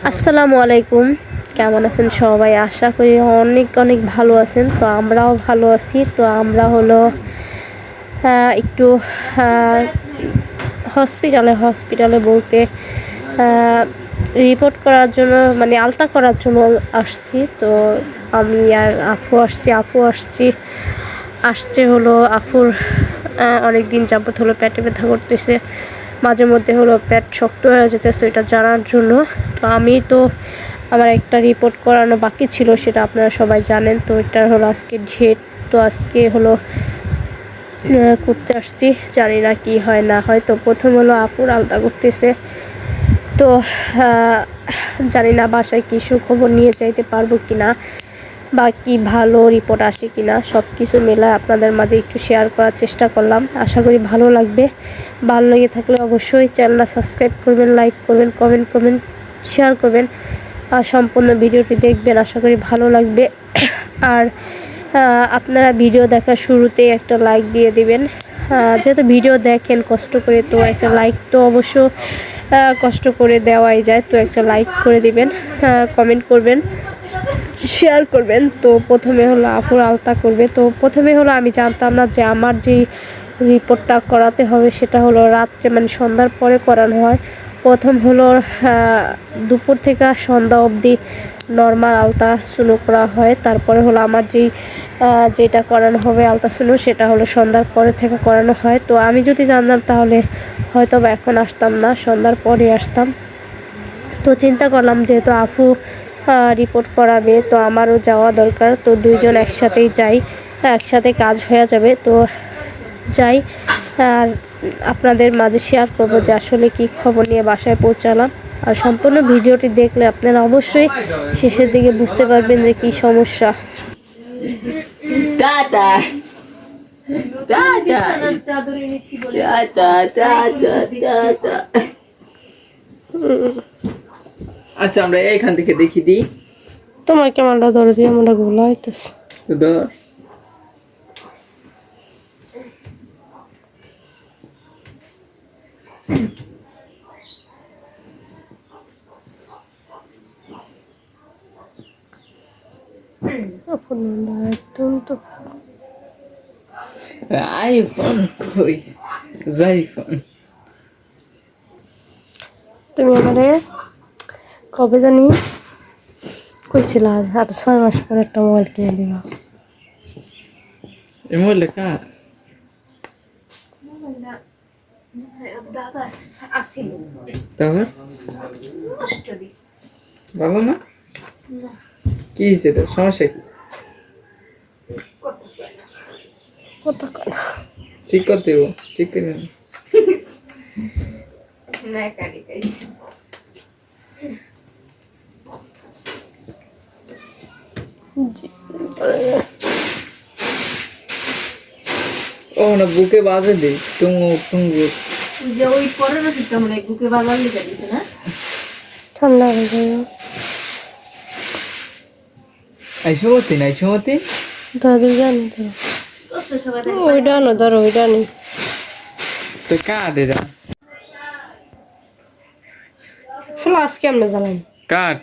আসসালামু আলাইকুম। কেমন আছেন সবাই? আশা করি অনেক অনেক ভালো আছেন। তো আমরাও ভালো আছি। তো আমরা হলো একটু হসপিটালে হসপিটালে বলতে রিপোর্ট করার জন্য মানে আলতা করার জন্য আসছি। তো আমি আর আপু আসছি আপু আসছি। আসছে হলো আফুর অনেক দিন যাবত হলো পেটে ব্যথা করতেছে। মাঝে মধ্যে হলো পেট শক্ত হয়ে যেতেছে, এটা জানার জন্য। তো আমি তো আমার একটা রিপোর্ট করানো বাকি ছিল, সেটা আপনারা সবাই জানেন। তো এটা হলো আজকে ডেট তো আজকে হলো করতে আসছি। জানি না কি হয়, না হয়। তো প্রথম হলো আফুর আলতা করতেছে। তো জানি না বাসায় কি সুখবর নিয়ে যাইতে পারব কি না বা কি ভালো রিপোর্ট আসে কি না সব কিছু মেলায় আপনাদের মাঝে একটু শেয়ার করার চেষ্টা করলাম। আশা করি ভালো লাগবে। ভালো লেগে থাকলে অবশ্যই চ্যানেলটা সাবস্ক্রাইব করবেন লাইক করবেন কমেন্ট করবেন শেয়ার করবেন, আর সম্পূর্ণ ভিডিওটি দেখবেন। আশা করি ভালো লাগবে। আর আপনারা ভিডিও দেখার শুরুতেই একটা লাইক দিয়ে দিবেন। যেহেতু ভিডিও দেখেন, কষ্ট করে তো একটা লাইক তো অবশ্য কষ্ট করে দেওয়াই যায়। তো একটা লাইক করে দিবেন কমেন্ট করবেন। শেয়ার করবেন। তো প্রথমে হলো আপুর আলতা করবে। তো প্রথমে হলো আমি জানতাম না যে আমার যে রিপোর্টটা করাতে হবে সেটা হলো রাত্রে মানে সন্ধ্যার পরে করানো হয়। প্রথম হলো দুপুর থেকে সন্ধ্যা অবধি নর্মাল আলতা সুনো করা হয়। তারপরে হলো আমার যেই যেটা করানো হবে আলতা সুনো, সেটা হলো সন্ধ্যার পরে থেকে করানো হয়। তো আমি যদি জানতাম তাহলে হয়তো এখন আসতাম না, সন্ধ্যার পরে আসতাম। তো চিন্তা করলাম যেহেতু আফু রিপোর্ট করাবে তো আমারও যাওয়া দরকার। তো দুইজন একসাথেই যাই একসাথে কাজ হয়ে যাবে তো যাই। আর আপনাদের মাঝে শেয়ার করব যে আসলে কি খবর নিয়ে বাসায় পৌঁছালাম। আর সম্পূর্ণ ভিডিওটি দেখলে আপনারা অবশ্যই শেষের দিকে বুঝতে পারবেন যে কি সমস্যা. আচ্ছা আমরা এখান থেকে দেখি দিই। তোমার ক্যামেরাটা ধরে দিয়ে আমরা গোলা হইতেছে ধর আইফোন কই? জাইফোন। তুমি আমারে কবে জানি? কইছিলা আর ছয় মাস পরে একটা মোবাইল কিনে দিবা। এ মোবাইলটা কার? তারপর ভালো না? কি হয়েছে তোর? সমস্যা কি? কথা ঠিক করতে ঠিক করে নে। ও না বুকে বাজে দে টুঙ্গু টুঙ্গু। যে ওই পরে না সেটা মানে বুকে বাজার লিখে দিছে না? ঠান্ডা হয়ে যাবে আইসমতি না আইসমতি দাদু জানি সবাই ওইটা আনো ধরো ওইটা নি তো কার এরা ফ্লাস কেমনে জ্বালাম। কার?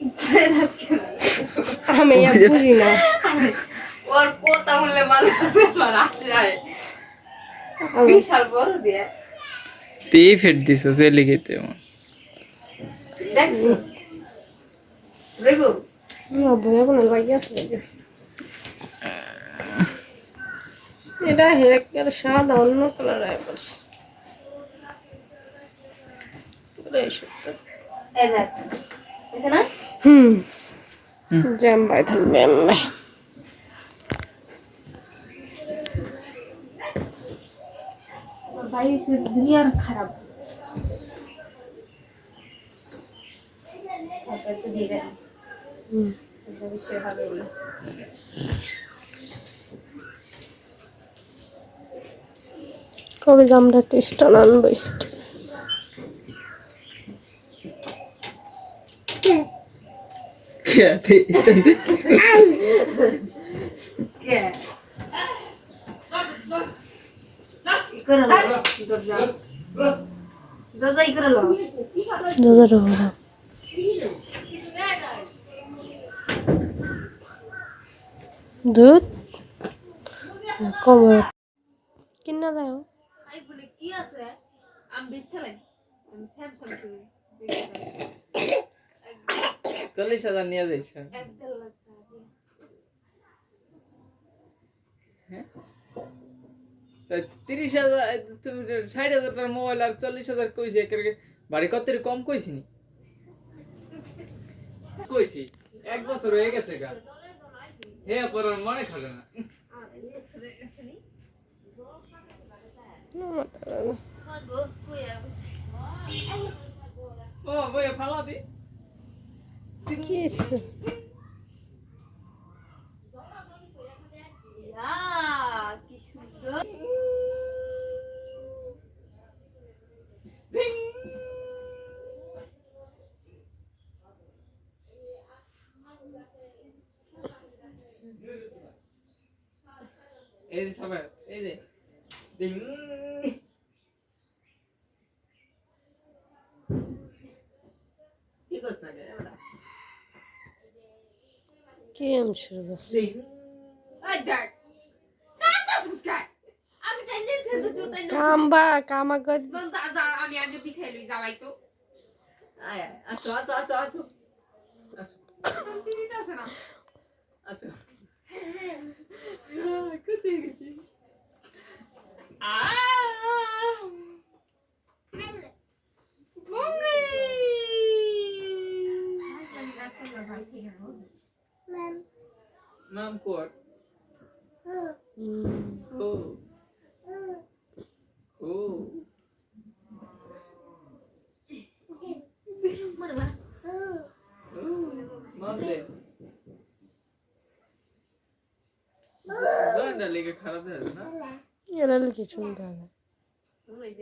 আমি আর বুঝি না। ওর পোতা বললে ভালো আমার আশায় বিশাল বড় দিয়ে। তে ফেট দিছ সে লিখিতে দেখছ রেবু। বলে কোনো লাগিয়ে এটা হেকের সাদা অন্য কালার আয় এই হুম। জ্যাম বাই থাকবে দুনিয়ার খারাপ। কবে আমরা টেস্টটা আনব স্ট কে ই করে লো দরজা দরজা ই করে লো দুধ? কমে কিনা যায় আইফোনে কি আছে? আমি বেচছিলাম আমি স্যামসাং করি চল্লিশ হাজার নিয়ে যাইছ? এক। হ্যাঁ? তা তিরিশ হাজার তুমি ষাট হাজার টাকার মোবাইল আর চল্লিশ হাজার কইছি একেবারে বাড়ি কত কম কইছি নি? কইছি এক বছর হয়ে গেছে গা। হে পরার মনে খাটে না। আছে ও বইয়া ফালা দি। আছে? ডিং। এই যে সবাই এই যে ডিং। কি করছ না রে ওটা? কি আমি শুরু করছি ডিং। ওই দেখ কাটা সুস্কার আমি টাইনে খেতে তো টাইনে কামবা কামা যা আমি আগে পিছাই লই যাবাই তো আয়, আয়, আসো, আসো, আসো, আসো। আসো, দিতেছে না আসো। কোথায় গেছি? আহ! মঙ্গি! আমি রাখতে ভাই ঠিক আছে দে। লেগে খারাপ না? এরা শুনতে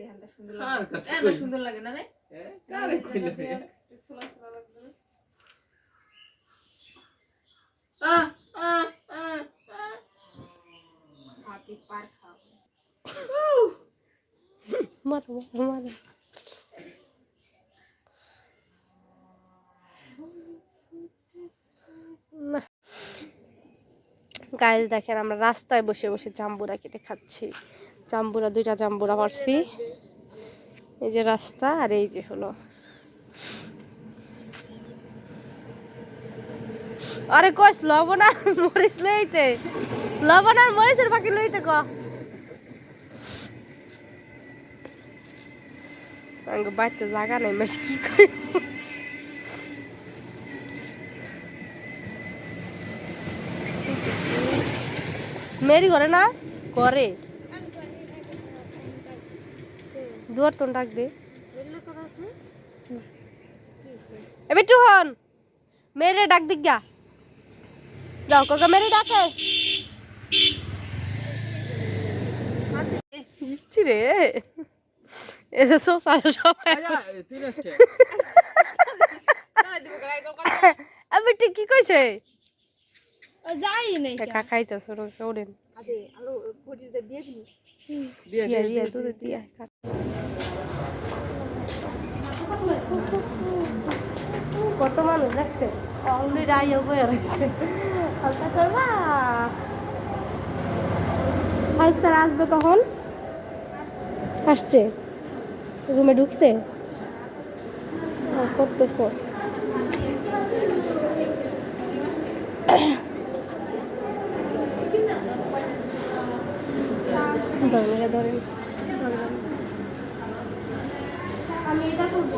হ্যাঁ সুন্দর লাগে। কাছে কই? সুন্দর লাগে না রে। কারে কইলে? সোলা সোলা লাগবে না আহ আহ আহ আহ হাতি পার খাও মারো মারো মারো না গাইজ দেখেন, আমরা রাস্তায় বসে বসে জাম্বুরা কেটে খাচ্ছি। জাম্বুরা, দুইটা জাম্বুরা পারছি এই যে রাস্তা আর এই যে হলো আরে কস লবণ আর মরিচ লইতে। লবণ আর মরিচের ফাঁকি লইতে ক। আঙ্গ বাড়িতে জায়গা নেই, মাস, কি করি মেরি করে না? করে দুয়ার তো ডাক দে। এগুলো করা আছে এবে একটু হন। মেরে ডাক দিক গা। যাও কাকা মেরে ডাকে রে। এসে সোসা সবাই? তুই কি কইছে? যাই নাই কাকা খাইতে সরো ওরেন আরে আলো পরিতে দিয়ে দিই দিয়ে দিয়া দিয়া দুধ দিয়া কত মানুষ দেখছে? অলরেডি আইয়া বয়ে রয়েছে হালকা করবা? ফারুক স্যার আসবে কখন? আসছে। রুমে ঢুকছে? ও, করতেছে। ধরেন ধরেন। আমি এটা করব।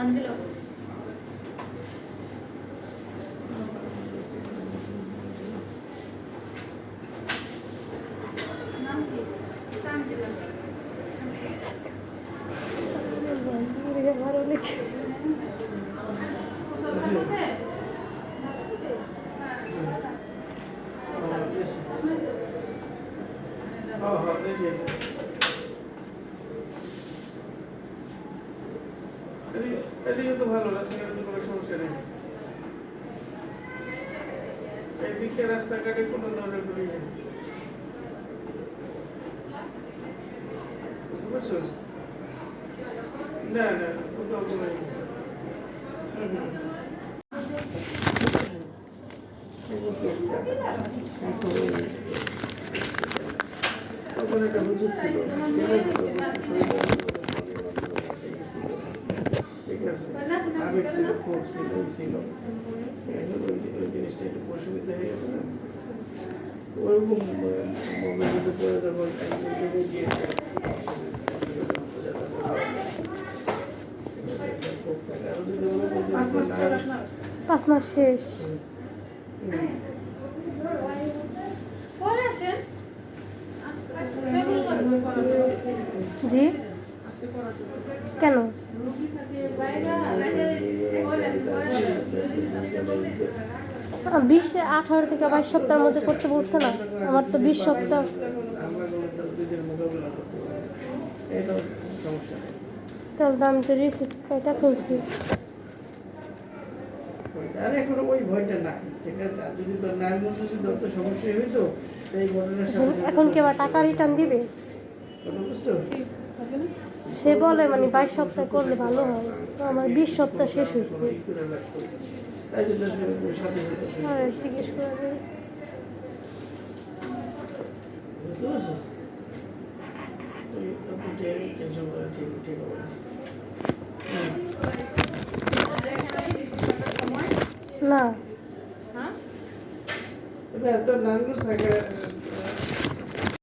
అందులో. এদিকে তো ভালো রাস্তাঘাটে তো কোনো সমস্যা নেই এদিকে রাস্তাঘাটে কোনো দৌড়াদৌড়ি নেই বুঝতে পারছ না না কোথাও কোনো। তখন একটা হুজুর ছিল ছিল ক্ষোভ ছিল এই ছিল এখন ওই ওই জিনিসটা একটু অসুবিধা হয়ে গেছে না ওরকম যখন একজন গিয়েছে পাঁচ মাস শেষ জি কেন? বিশ আঠারো থেকে বাইশ সপ্তাহের মধ্যে করতে বলছে না? আমার তো বিশ সপ্তাহ। তাহলে তো আমি তো রিসিপ্ট কাইটা ফেলছি আর এখন ওই ভয়টা নাই ঠিক আছে? আর যদি তোর নায়ের মধ্যে যদি অত সমস্যা হইতো এই ঘটনার সাথে এখন- এখন কি আবার টাকা রিটার্ন দিবে? বুঝছ সে বলে মানে বাইশ সপ্তাহ করলে ভালো হয়। তো আমার বিশ সপ্তাহ শেষ হয়েছে। আর জিজ্ঞেস না। এটা তোর নানগুস থাকে